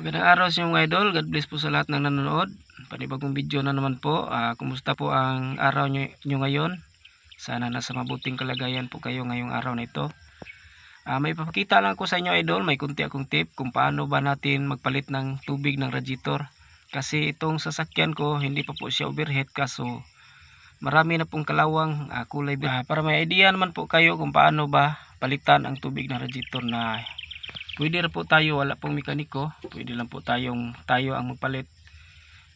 Magandang araw sa mga idol. God bless po sa lahat ng nanonood. Panibagong video na naman po. Ah, kumusta po ang araw nyo, nyo ngayon? Sana nasa mabuting kalagayan po kayo ngayong araw na ito. Ah, may papakita lang ko sa inyo idol. May kunti akong tip kung paano ba natin magpalit ng tubig ng radiator. Kasi itong sasakyan ko hindi pa po siya overhead kaso marami na pong kalawang ah, kulay. Ah, para may idea naman po kayo kung paano ba palitan ang tubig ng radiator na pwede na po tayo wala pong mekaniko. Pwede lang po tayong tayo ang magpalit.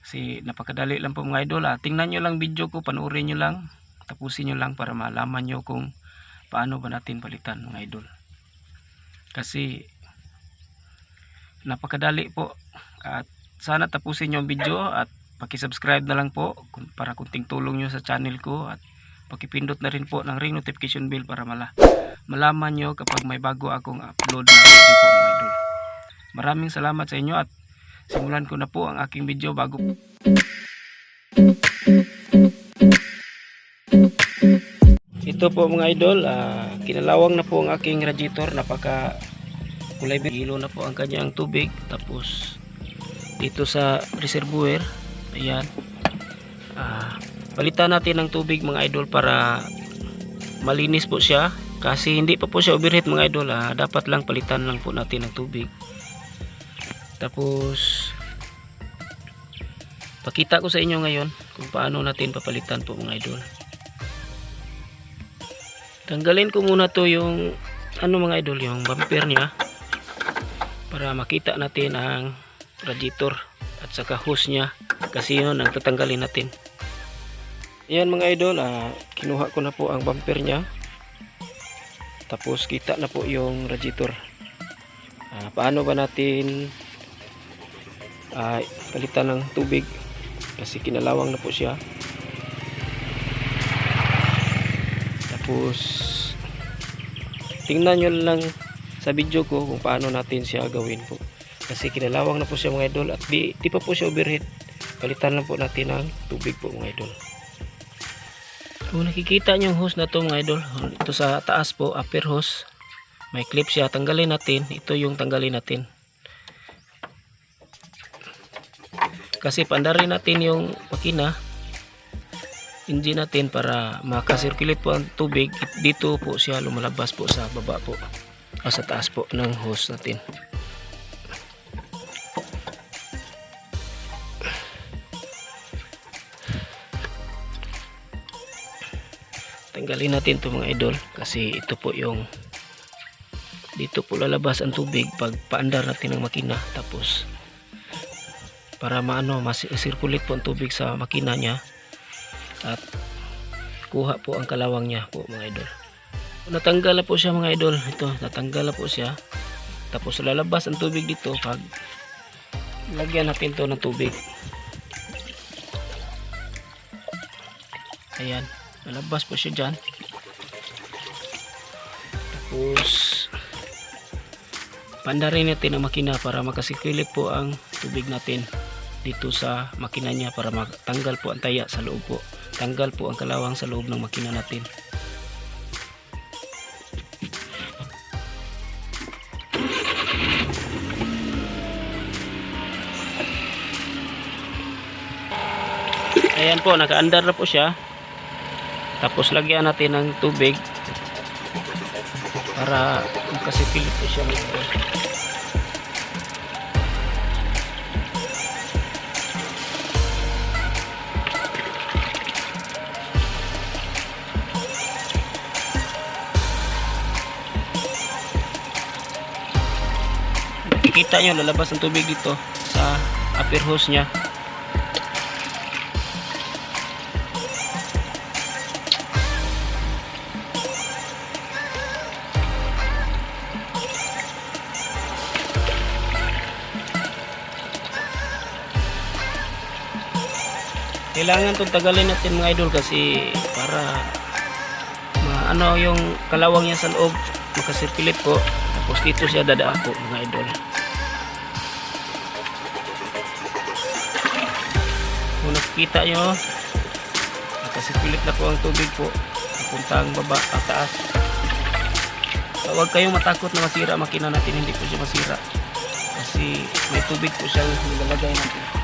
Kasi napakadali lang po mga idol. Ah. tingnan nyo lang video ko panoorin nyo lang. Tapusin nyo lang para malaman nyo kung paano ba natin palitan mga idol. Kasi napakadali po. At sana tapusin nyo ang video at pakisubscribe na lang po para kunting tulong nyo sa channel ko at pakipindot na rin po ng ring notification bell para mala malaman nyo kapag may bago akong upload na video po mga idol. Maraming salamat sa inyo at simulan ko na po ang aking video bago Ito po mga idol, ah, kinalawang na po ang aking radiator, napaka kulay bilo na po ang kanyang tubig. Tapos dito sa reservoir ayan. Ah, palitan natin ng tubig mga idol para malinis po siya kasi hindi pa po siya overheat mga idol ah. dapat lang palitan lang po natin ng tubig tapos pakita ko sa inyo ngayon kung paano natin papalitan po mga idol tanggalin ko muna to yung ano mga idol yung bumper niya para makita natin ang radiator at saka hose niya kasi yun ang tatanggalin natin Ayan mga idol, ah, kinuha ko na po ang bumper niya. Tapos kita na po yung radiator. Ah, paano ba natin ah, palitan ng tubig? Kasi kinalawang na po siya. Tapos tingnan nyo lang sa video ko kung paano natin siya gawin po. Kasi kinalawang na po siya mga idol at di, di pa po siya overheat. Palitan lang po natin ng tubig po mga idol. Kung nakikita nyo yung hose na to mga idol, ito sa taas po, upper hose. May clip siya, tanggalin natin. Ito yung tanggalin natin. Kasi pandarin natin yung makina, engine natin para makasirculate po ang tubig. Dito po siya lumalabas po sa baba po. O sa taas po ng hose natin. Tanggalin natin to mga idol kasi ito po yung dito po lalabas ang tubig pag paandar natin ng makina. Tapos para maano mas circulate po ang tubig sa makina niya at kuha po ang kalawang niya po mga idol. Natanggal na po siya mga idol. Ito natanggal na po siya. Tapos lalabas ang tubig dito pag lagyan natin to ng tubig. Ayan lalabas po siya dyan. Tapos pandarin natin ang makina para makasikilit po ang tubig natin dito sa makina niya para matanggal po ang taya sa loob po. Tanggal po ang kalawang sa loob ng makina natin. Ayan po nakaandar na po siya tapos lagyan natin ng tubig para makasipilit po siya idol. Nakikita nyo lalabas ang tubig dito sa upper hose nya kailangan itong tagalin natin mga idol kasi para maano yung kalawang niya sa loob makasirkulit po. Tapos dito siya dadaan po mga idol. Kung nakikita nyo nakasirkulit na po ang tubig po. Papuntang baba at taas So, huwag kayong matakot na masira. Makina natin hindi po siya masira. Kasi may tubig po siyang nilalagay natin.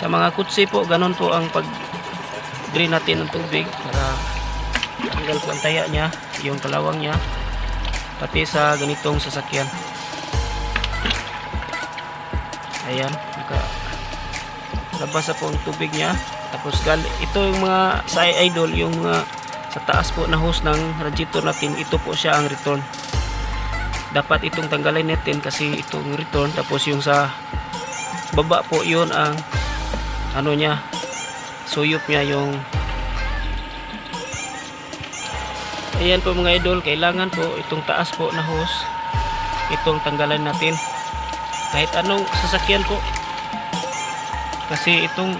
Sa mga kutsi po, ganun po ang pag drain natin ng tubig para tanggal po ang taya niya, yung kalawang niya, pati sa ganitong sasakyan. Ayan, naka labas po ang tubig niya. Tapos gal ito yung mga sa idol, yung mga sa taas po na hose ng radiator natin, ito po siya ang return. Dapat itong tanggalin natin kasi itong return tapos yung sa baba po yun ang ano niya suyop niya yung ayan po mga idol kailangan po itong taas po na hose itong tanggalan natin. Kahit anong sasakyan po kasi itong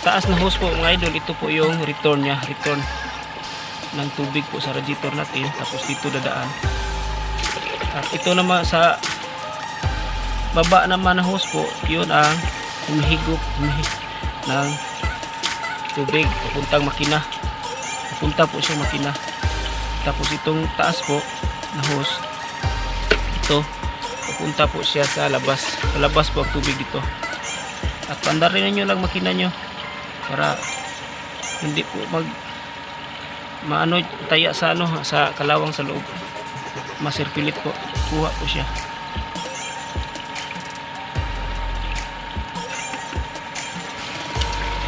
taas na hose po mga idol ito po yung return niya return ng tubig po sa radiator natin tapos dito dadaan. At ito naman sa baba naman na hose po. Yun ang humihigop humihig ng tubig. Papuntang makina. Papunta po siya makina. Tapos itong taas po na hose ito papunta po siya sa labas. Sa labas po ang tubig dito at pandarin nyo lang makina nyo para hindi po mag maano taya sa ano sa kalawang sa loob. Masirkulit po. Kuha po siya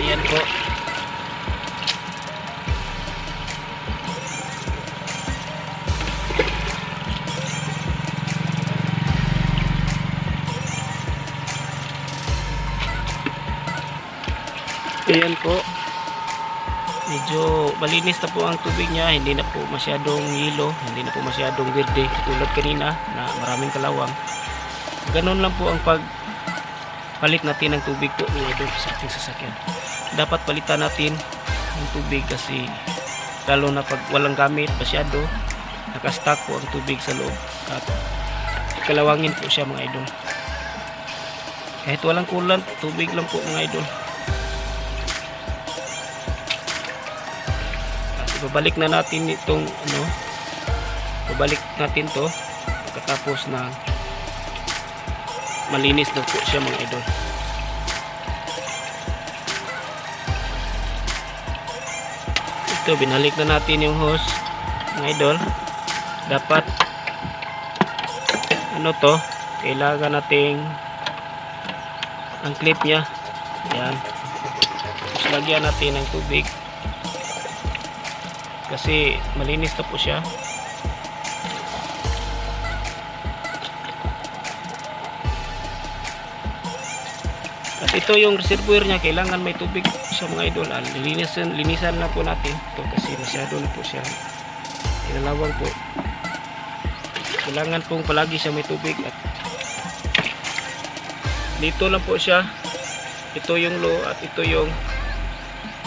Ayan po. Ayan po. Medyo malinis na po ang tubig niya. Hindi na po masyadong yelo. Hindi na po masyadong verde. Tulad kanina na maraming kalawang. Ganun lang po ang pag palit natin ng tubig po mga idol sa ating sasakyan dapat palitan natin ang tubig kasi lalo na pag walang gamit masyado nakastock po ang tubig sa loob. At kalawangin po siya mga idol. Kahit walang kulant tubig lang po mga idol. At ibabalik na natin itong ano ibabalik natin to. Pagkatapos na malinis na po siya mga idol ito binalik na natin yung hose mga idol. Dapat ano to kailangan nating ang clip nya yan tapos lagyan natin ng tubig. Kasi malinis na po siya At ito yung reservoir niya, kailangan may tubig siya mga idol. Ah, linisan, linisan na po natin ito kasi masyado na po siya. Kinalawang po. Kailangan pong palagi siya may tubig at dito lang po siya. Ito yung low at ito yung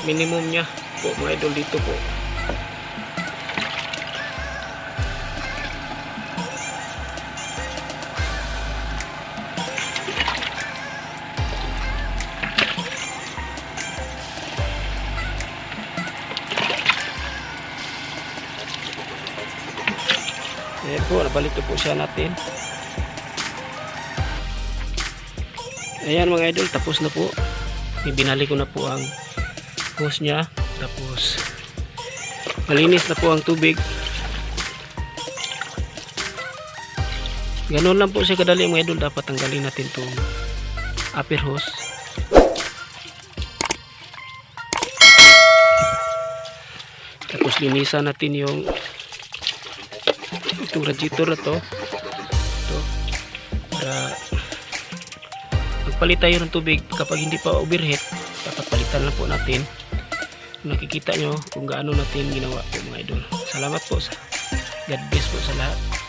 minimum niya po mga idol dito po. Ayan po, nabalik na po siya natin. Ayan mga idol, tapos na po. Ibinalik ko na po ang hose niya. Tapos, malinis na po ang tubig. Ganun lang po siya kadali mga idol. Dapat tanggalin natin itong upper hose. Tapos linisan natin yung itong radiator na to. Ito. Para magpalit tayo ng tubig. Kapag hindi pa overheat dapat lang po natin. Nakikita nyo kung gaano natin ginawa po mga idol. Salamat po sa God bless po sa lahat